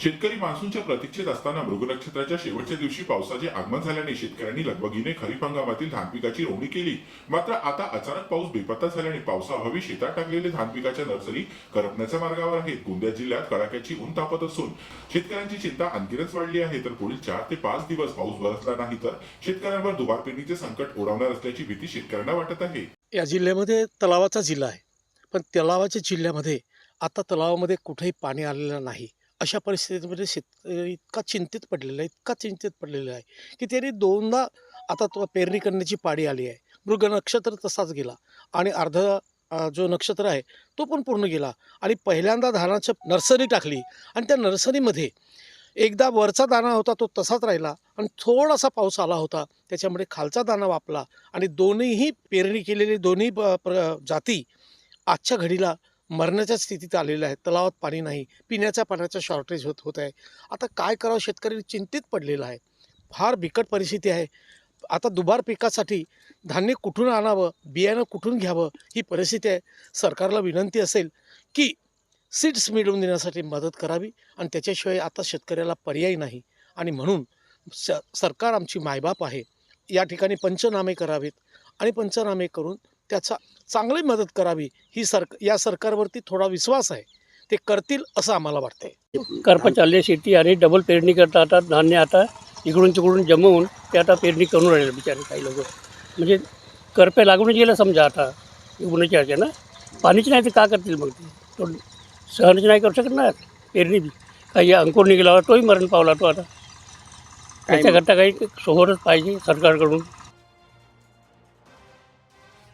शेतकरी मान्सूनच्या प्रतीक्षेत असताना मृगनक्षत्राच्या शेवटच्या दिवशी पावसाचे आगमन झाल्याने शेतकऱ्यांनी लगबगीने खरीप हंगामातील धान पिकाची रोवणी केली. मात्र आता अचानक पाऊस बेपत्ता झाल्याने पावसाअभावी शेतात टाकलेले धान पिकाच्या नर्सरी करपण्याच्या मार्गावर आहेत. गोंदिया जिल्ह्यात कडाक्याची ऊन तापत असून शेतकऱ्यांची चिंता आणखीनच वाढली आहे. तर पुढील चार ते पाच दिवस पाऊस बरसला नाही तर शेतकऱ्यांवर दुबार पेरणीचे संकट ओढवणार असल्याची भीती शेतकऱ्यांना वाटत आहे. या जिल्ह्यामध्ये तलावाचा जिल्हा आहे. पण तलावाच्या जिल्ह्यामध्ये आता तलावामध्ये कुठेही पाणी आलेलं नाही. अशा परिस्थितीमध्ये शेतकरी इतका चिंतित पडलेला आहे इतका चिंतित पडलेला आहे की त्यांनी दोनदा आता तो पेरणी करण्याची पाळी आली आहे. मृग नक्षत्र तसाच गेला आणि अर्ध जो नक्षत्र आहे तो पण पूर्ण गेला आणि पहिल्यांदा धानाचं नर्सरी टाकली आणि त्या नर्सरीमध्ये एकदा वरचा दाणा होता तो तसाच राहिला आणि थोडासा पाऊस आला होता त्याच्यामुळे खालचा दाणा वापला आणि दोन्हीही पेरणी केलेली दोन्ही प- प्र जाती आजच्या घडीला मरण्याच्या स्थितीत आलेलं आहेत. तलावात पाणी नाही. पिण्याच्या पाण्याचं शॉर्टेज होत होत आहे. आता काय करावं? शेतकरी चिंतित पडलेला आहे. फार बिकट परिस्थिती आहे. आता दुबार पिकासाठी धान्य कुठून आणावं? बियाणं कुठून घ्यावं? ही परिस्थिती आहे. सरकारला विनंती असेल की सीड्स मिळवून देण्यासाठी मदत करावी आणि त्याच्याशिवाय आता शेतकऱ्याला पर्याय नाही. आणि म्हणून स सरकार आमची मायबाप आहे. या ठिकाणी पंचनामे करावेत आणि पंचनामे करून त्याचा चांगली मदत करावी ही सर या सरकारवरती थोडा विश्वास आहे. ते करतील असं आम्हाला वाटतंय. करपा चालली शेती आणि डबल पेरणी करता आता धान्य आता इकडून तिकडून जमवून ते आता पेरणी करून राहिले बिचारे काही लोक. म्हणजे करपे लागूनच गेलं समजा आता उन्हाच्या ना. पाणीच नाही ते का करतील मग ते? तो सहनच नाही करू शकणार पेरणी बी. काही अंकुर निघाला तोही मरण पावला तो आता. त्याच्याकरता काही सोबतच पाहिजे सरकारकडून.